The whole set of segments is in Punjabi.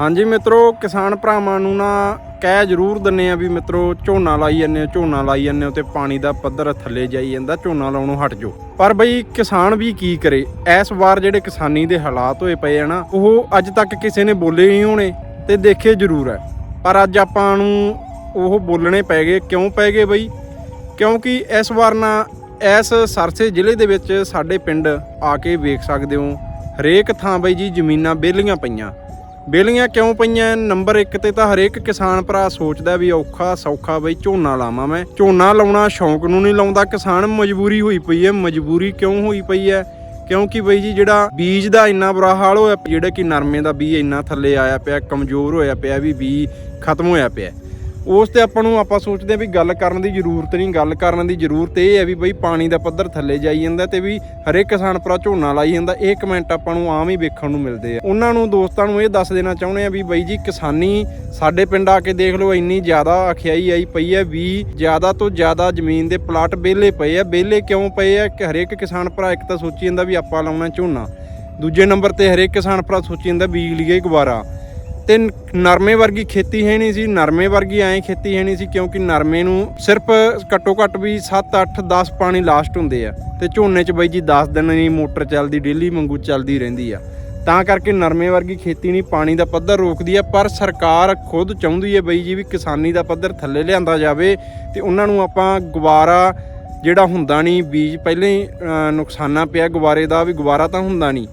ਹਾਂਜੀ ਮਿੱਤਰੋ, ਕਿਸਾਨ ਭਰਾਵਾਂ ਨੂੰ ਨਾ ਕਹਿ ਜ਼ਰੂਰ ਦਿੰਨੇ ਆ ਵੀ ਮਿੱਤਰੋ, ਝੋਨਾ ਲਾਈ ਜਾਂਦੇ ਹੋ, ਝੋਨਾ ਲਾਈ ਜਾਂਦੇ ਹੋ ਤੇ ਪਾਣੀ ਦਾ ਪੱਧਰ ਥੱਲੇ ਜਾਈ ਜਾਂਦਾ, ਝੋਨਾ ਲਾਉਣੋਂ ਹਟ ਜਾਓ। ਪਰ ਬਈ, ਕਿਸਾਨ ਵੀ ਕੀ ਕਰੇ? ਇਸ ਵਾਰ ਜਿਹੜੇ ਕਿਸਾਨੀ ਦੇ ਹਾਲਾਤ ਹੋਏ ਪਏ ਆ ਨਾ, ਉਹ ਅੱਜ ਤੱਕ ਕਿਸੇ ਨੇ ਬੋਲੇ ਨਹੀਂ ਹੋਣੇ ਤੇ ਦੇਖੇ ਜ਼ਰੂਰ ਹੈ ਪਰ ਅੱਜ ਆਪਾਂ ਨੂੰ ਉਹ ਬੋਲਣੇ ਪੈ ਗਏ। ਕਿਉਂ ਪੈ ਗਏ ਬਈ? ਕਿਉਂਕਿ ਇਸ ਵਾਰ ਨਾ ਇਸ ਸਰਸੇ ਜ਼ਿਲ੍ਹੇ ਦੇ ਵਿੱਚ ਸਾਡੇ ਪਿੰਡ ਆ ਕੇ ਵੇਖ ਸਕਦੇ ਹੋ, ਹਰੇਕ ਥਾਂ ਬਈ ਜੀ ਜ਼ਮੀਨਾਂ ਬੇਲੀਆਂ ਪਈਆਂ। ਬੇਲੀਆਂ ਕਿਉਂ ਪਈਆਂ? ਨੰਬਰ 1 ਤੇ ਤਾਂ ਹਰੇਕ ਕਿਸਾਨ ਭਰਾ ਸੋਚਦਾ ਵੀ ਔਖਾ ਸੌਖਾ ਬਈ ਝੋਨਾ ਲਾਵਾਂ ਮੈਂ। ਝੋਨਾ ਲਾਉਣਾ ਸ਼ੌਂਕ ਨੂੰ ਨਹੀਂ ਲਾਉਂਦਾ। ਕਿਸਾਨ ਮਜਬੂਰੀ ਹੋਈ ਪਈ ਹੈ। ਮਜਬੂਰੀ ਕਿਉਂ ਹੋਈ ਪਈ ਹੈ? ਕਿਉਂਕਿ ਬਈ ਜੀ ਜਿਹੜਾ ਬੀਜ ਦਾ ਇੰਨਾ ਬੁਰਾ ਹਾਲ ਹੋਇਆ, ਜਿਹੜਾ ਕਿ ਨਰਮੇ ਦਾ ਬੀਜ ਇੰਨਾ ਥੱਲੇ ਆਇਆ ਪਿਆ, ਕਮਜ਼ੋਰ ਹੋਇਆ ਪਿਆ ਵੀ ਬੀਜ ਖਤਮ ਹੋਇਆ ਪਿਆ। ਉਸ ਤੇ ਆਪਾਂ ਨੂੰ ਆਪਾਂ ਸੋਚਦੇ ਆ ਵੀ ਗੱਲ ਕਰਨ ਦੀ ਜ਼ਰੂਰਤ ਨਹੀਂ, ਗੱਲ ਕਰਨ ਦੀ ਜ਼ਰੂਰਤ ਇਹ ਹੈ ਵੀ ਬਈ ਪਾਣੀ ਦਾ ਪੱਧਰ ਥੱਲੇ ਜਾਈ ਜਾਂਦਾ ਤੇ ਵੀ ਹਰੇਕ ਕਿਸਾਨ ਭਰਾ ਝੋਨਾ ਲਾਈ ਜਾਂਦਾ। ਇਹ ਕਮੈਂਟ ਆਪਾਂ ਨੂੰ ਆਮ ਹੀ ਵੇਖਣ ਨੂੰ ਮਿਲਦੇ ਆ। ਉਹਨਾਂ ਨੂੰ ਦੋਸਤਾਂ ਨੂੰ ਇਹ ਦੱਸ ਦੇਣਾ ਚਾਹੁੰਦੇ ਆ ਵੀ ਬਈ ਜੀ ਕਿਸਾਨੀ ਸਾਡੇ ਪਿੰਡ ਆ ਕੇ ਦੇਖ ਲਓ, ਇੰਨੀ ਜ਼ਿਆਦਾ ਅਖਿਆਈ ਆਈ ਪਈ ਹੈ ਵੀ ਜ਼ਿਆਦਾ ਤੋਂ ਜ਼ਿਆਦਾ ਜ਼ਮੀਨ ਦੇ ਪਲਾਟ ਵਿਹਲੇ ਪਏ ਆ। ਵਿਹਲੇ ਕਿਉਂ ਪਏ ਆ? ਕਿ ਹਰੇਕ ਕਿਸਾਨ ਭਰਾ ਇੱਕ ਤਾਂ ਸੋਚੀ ਜਾਂਦਾ ਵੀ ਆਪਾਂ ਲਾਉਣਾ ਝੋਨਾ। ਦੂਜੇ ਨੰਬਰ ਤੇ ਹਰੇਕ ਕਿਸਾਨ ਭਰਾ ਸੋਚੀ ਜਾਂਦਾ ਬੀਜ ਲਈਏ ਗਵਾਰਾ ਤੇ ਨਰਮੇ ਵਰਗੀ ਖੇਤੀ ਹੈ ਨਹੀਂ ਸੀ, ਨਰਮੇ ਵਰਗੀ ਐਂ ਖੇਤੀ ਹੈ ਨਹੀਂ ਸੀ, ਕਿਉਂਕਿ ਨਰਮੇ ਨੂੰ ਸਿਰਫ ਘੱਟੋ ਘੱਟ ਵੀ 7 8 10 ਪਾਣੀ ਲਾਸਟ ਹੁੰਦੇ ਆ। ਤੇ ਝੋਨੇ 'ਚ ਬਈ ਜੀ 10 ਦਿਨ ਨਹੀਂ ਮੋਟਰ ਚੱਲਦੀ ਡੇਲੀ ਮੰਗੂ ਚੱਲਦੀ ਰਹਿੰਦੀ ਆ। ਤਾਂ ਕਰਕੇ ਨਰਮੇ ਵਰਗੀ ਖੇਤੀ ਨਹੀਂ, ਪਾਣੀ ਦਾ ਪੱਧਰ ਰੋਕਦੀ ਆ, ਪਰ ਸਰਕਾਰ ਖੁਦ ਚਾਹੁੰਦੀ ਹੈ ਬਈ ਜੀ ਵੀ ਕਿਸਾਨੀ ਦਾ ਪੱਧਰ ਥੱਲੇ ਲਿਆਂਦਾ ਜਾਵੇ ਤੇ ਉਹਨਾਂ ਨੂੰ ਆਪਾਂ ਗਵਾਰਾ ਜਿਹੜਾ ਹੁੰਦਾ ਨਹੀਂ, ਬੀਜ ਪਹਿਲਾਂ ਹੀ ਨੁਕਸਾਨਾ ਪਿਆ ਗਵਾਰੇ ਦਾ, ਵੀ ਗਵਾਰਾ ਤਾਂ ਹੁੰਦਾ ਨਹੀਂ।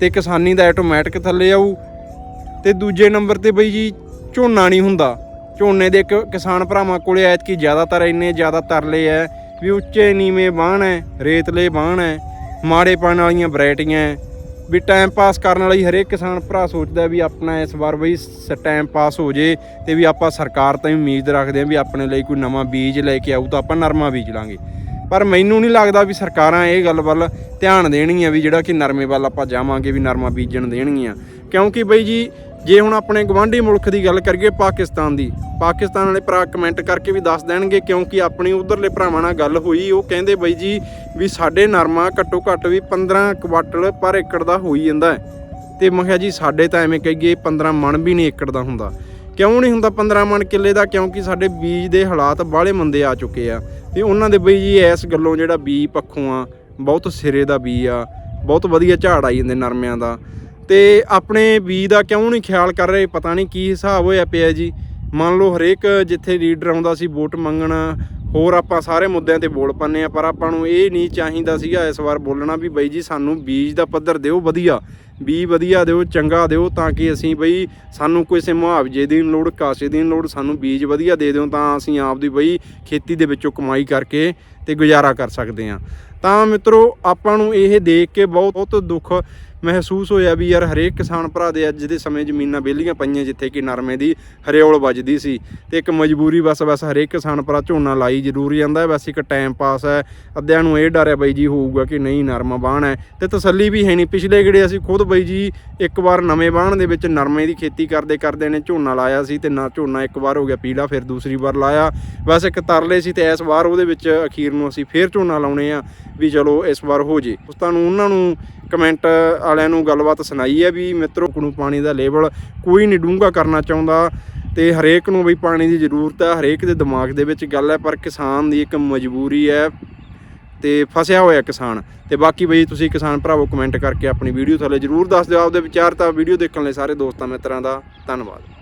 ਤੇ ਕਿਸਾਨੀ ਦਾ ਆਟੋਮੈਟਿਕ ਥੱਲੇ ਆਊ ਤੇ ਦੂਜੇ ਨੰਬਰ ਤੇ ਬਈ ਜੀ ਝੋਨਾ ਨਹੀਂ ਹੁੰਦਾ। ਝੋਨੇ ਦੇ ਇੱਕ ਕਿਸਾਨ ਭਰਾਵਾਂ ਕੋਲੇ ਐਤਕੀ ਜ਼ਿਆਦਾਤਰ ਇੰਨੇ ਜ਼ਿਆਦਾ ਤਰਲੇ ਐ, ਵੀ ਉੱਚੇ ਨੀਵੇਂ ਬਾਣ ਐ, ਰੇਤਲੇ ਬਾਣ ਐ, ਮਾੜੇ ਪਾਣ ਵਾਲੀਆਂ ਵੈਰਾਈਟੀਆਂ ਐ। ਵੀ ਟਾਈਮ ਪਾਸ ਕਰਨ ਵਾਲੀ ਹਰੇਕ ਕਿਸਾਨ ਭਰਾ ਸੋਚਦਾ ਵੀ ਆਪਣਾ ਇਸ ਵਾਰ ਬਈ ਟਾਈਮ ਪਾਸ ਹੋ ਜੇ ਤੇ ਵੀ ਆਪਾਂ ਸਰਕਾਰ ਤੋਂ ਵੀ ਉਮੀਦ ਰੱਖਦੇ ਹਾਂ ਵੀ ਆਪਣੇ ਲਈ ਕੋਈ ਨਵਾਂ ਬੀਜ ਲੈ ਕੇ ਆਊ ਤਾਂ ਆਪਾਂ ਨਰਮਾ ਬੀਜ ਲਾਂਗੇ। ਪਰ ਮੈਨੂੰ ਨਹੀਂ ਲੱਗਦਾ ਵੀ ਸਰਕਾਰਾਂ ਇਹ ਗੱਲ ਵੱਲ ਧਿਆਨ ਦੇਣਗੀਆਂ ਵੀ ਜਿਹੜਾ ਕਿ ਨਰਮੇ ਵੱਲ ਆਪਾਂ ਜਾਵਾਂਗੇ ਵੀ ਨਰਮਾ ਬੀਜਣ ਦੇਣਗੀਆਂ। ਕਿਉਂਕਿ ਬਈ ਜੀ ਜੇ ਹੁਣ ਆਪਣੇ ਗਵਾਂਢੀ ਮੁਲਕ ਦੀ ਗੱਲ ਕਰੀਏ ਪਾਕਿਸਤਾਨ ਦੀ, ਪਾਕਿਸਤਾਨ ਵਾਲੇ ਭਰਾ ਕਮੈਂਟ ਕਰਕੇ ਵੀ ਦੱਸ ਦੇਣਗੇ ਕਿਉਂਕਿ ਆਪਣੀ ਉਧਰਲੇ ਭਰਾਵਾਂ ਨਾਲ ਗੱਲ ਹੋਈ, ਉਹ ਕਹਿੰਦੇ ਬਈ ਜੀ ਵੀ ਸਾਡੇ ਨਰਮਾ ਘੱਟੋ ਘੱਟ ਵੀ 15 ਕੁਆਟਲ ਪਰ ਏਕੜ ਦਾ ਹੋਈ ਜਾਂਦਾ ਹੈ। ਤੇ ਮੈਂ ਕਿਹਾ ਜੀ ਸਾਡੇ ਤਾਂ ਐਵੇਂ ਕਹੀਏ 15 ਮਣ ਵੀ ਨਹੀਂ ਏਕੜ ਦਾ ਹੁੰਦਾ। ਕਿਉਂ ਨਹੀਂ ਹੁੰਦਾ 15 ਮਣ ਕਿੱਲੇ ਦਾ? ਕਿਉਂਕਿ ਸਾਡੇ ਬੀਜ ਦੇ ਹਾਲਾਤ ਬਾਹਲੇ ਮੰਦੇ ਆ ਚੁੱਕੇ ਆ। ਤੇ ਉਹਨਾਂ ਦੇ ਬਈ ਜੀ ਇਸ ਗੱਲੋਂ ਜਿਹੜਾ ਬੀ ਪੱਖੋਂ ਆ, ਬਹੁਤ ਸਿਰੇ ਦਾ ਬੀ ਆ, ਬਹੁਤ ਵਧੀਆ ਝਾੜ ਆਈ ਜਾਂਦੇ ਨਰਮਿਆਂ ਦਾ। ਤੇ ਆਪਣੇ ਬੀਜ ਦਾ ਕਿਉਂ ਨਹੀਂ ਖਿਆਲ ਕਰ ਰਹੇ? ਪਤਾ ਨਹੀਂ ਕੀ ਹਿਸਾਬ ਹੋਇਆ ਪਿਆ ਜੀ। ਮੰਨ ਲਓ ਹਰੇਕ ਜਿੱਥੇ ਲੀਡਰ ਆਉਂਦਾ ਸੀ, ਵੋਟ ਮੰਗਣ, ਹੋਰ ਆਪਾਂ ਸਾਰੇ ਮੁੱਦਿਆਂ ਤੇ ਬੋਲ ਪੰਨੇ ਆ ਪਰ ਆਪਾਂ ਨੂੰ ਇਹ ਨਹੀਂ ਚਾਹੀਦਾ ਸੀਗਾ ਇਸ ਵਾਰ ਬੋਲਣਾ ਵੀ ਬਈ ਜੀ ਸਾਨੂੰ ਬੀਜ ਦਾ ਪੱਧਰ ਦਿਓ ਵਧੀਆ, ਬੀਜ ਵਧੀਆ ਦਿਓ, ਚੰਗਾ ਦਿਓ, ਤਾਂ ਕਿ ਅਸੀਂ ਬਈ ਸਾਨੂੰ ਕਿਸੇ ਮੁਆਵਜ਼ੇ ਦੀ ਲੋੜ, ਕਾਸੇ ਦੀ ਨੀ ਲੋੜ, ਸਾਨੂੰ ਬੀਜ ਵਧੀਆ ਦੇ ਦਿਓ, ਤਾਂ ਅਸੀਂ ਆਪ ਦੀ ਬਈ ਖੇਤੀ ਦੇ ਵਿੱਚੋਂ ਕਮਾਈ ਕਰਕੇ ਤੇ ਗੁਜ਼ਾਰਾ ਕਰ ਸਕਦੇ ਹਾਂ। ਤਾਂ ਮਿੱਤਰੋ, ਆਪਾਂ ਨੂੰ ਇਹ ਦੇਖ ਕੇ ਬਹੁਤ ਬਹੁਤ ਦੁੱਖ ਮਹਿਸੂਸ ਹੋਇਆ ਵੀ ਯਾਰ ਹਰੇਕ ਕਿਸਾਨ ਭਰਾ ਦੇ ਅੱਜ ਦੇ ਸਮੇਂ ਜ਼ਮੀਨਾਂ ਵਿਹਲੀਆਂ ਪਈਆਂ ਜਿੱਥੇ ਕਿ ਨਰਮੇ ਦੀ ਹਰਿਓਲ ਵੱਜਦੀ ਸੀ ਤੇ ਇੱਕ ਮਜਬੂਰੀ ਬਸ ਬਸ ਹਰੇਕ ਕਿਸਾਨ ਭਰਾ ਝੋਨਾ ਲਾਈ ਜ਼ਰੂਰ ਜਾਂਦਾ ਹੈ। ਬਸ ਇੱਕ ਟਾਈਮ ਪਾਸ ਹੈ। ਅੱਧਿਆਂ ਨੂੰ ਇਹ ਡਰ ਹੈ ਬਈ ਜੀ ਹੋਊਗਾ ਕਿ ਨਹੀਂ ਨਰਮਾ ਬਾਣ ਹੈ। ਤੇ ਤਸੱਲੀ ਵੀ ਹੈ ਨਹੀਂ। ਪਿਛਲੇ ਗੇੜੇ ਅਸੀਂ ਖੁਦ ਬਈ ਜੀ ਇੱਕ ਵਾਰ ਨਵੇਂ ਬਾਣ ਦੇ ਵਿੱਚ ਨਰਮੇ ਦੀ ਖੇਤੀ ਕਰਦੇ ਕਰਦੇ ਨੇ ਝੋਨਾ ਲਾਇਆ ਸੀ ਤੇ ਨਾ ਝੋਨਾ ਇੱਕ ਵਾਰ ਹੋ ਗਿਆ ਪੀਲਾ, ਫਿਰ ਦੂਸਰੀ ਵਾਰ ਲਾਇਆ। ਬਸ ਇੱਕ ਤਰਲੇ ਸੀ ਤੇ ਇਸ ਵਾਰ ਉਹਦੇ ਵਿੱਚ ਅਖੀਰ ਨੂੰ ਅਸੀਂ ਫੇਰ ਝੋਨਾ ਲਾਉਣੇ ਆ। ਵੀ ਚਲੋ ਇਸ ਵਾਰ ਹੋ ਜੇ। ਉਸ ਤੁਹਾਨੂੰ ਉਹਨਾਂ ਨੂੰ ਕਮੈਂਟ ਵਾਲਿਆਂ ਨੂੰ ਗੱਲਬਾਤ ਸੁਣਾਈ ਹੈ ਵੀ ਮਿੱਤਰੋ ਨੂੰ ਪਾਣੀ ਦਾ ਲੇਵਲ ਕੋਈ ਨਹੀਂ ਡੂੰਘਾ ਕਰਨਾ ਚਾਹੁੰਦਾ ਤੇ ਹਰੇਕ ਨੂੰ ਵੀ ਪਾਣੀ ਦੀ ਜ਼ਰੂਰਤ ਹੈ। ਹਰੇਕ ਦੇ ਦਿਮਾਗ ਦੇ ਵਿੱਚ ਗੱਲ ਹੈ, ਪਰ ਕਿਸਾਨ ਦੀ ਇੱਕ ਮਜਬੂਰੀ ਹੈ ਤੇ ਫਸਿਆ ਹੋਇਆ ਕਿਸਾਨ। ਤੇ ਬਾਕੀ ਬਈ ਤੁਸੀਂ ਕਿਸਾਨ ਭਰਾਵੋ ਕਮੈਂਟ ਕਰਕੇ ਆਪਣੀ ਵੀਡੀਓ ਥੱਲੇ ਜਰੂਰ ਦੱਸ ਦਿਓ। ਆਪਦੇ ਵਿਚਾਰ ਤਾਂ ਵੀਡੀਓ ਦੇਖਣ ਲਈ ਸਾਰੇ ਦੋਸਤਾਂ ਮਿੱਤਰਾਂ ਦਾ ਧੰਨਵਾਦ।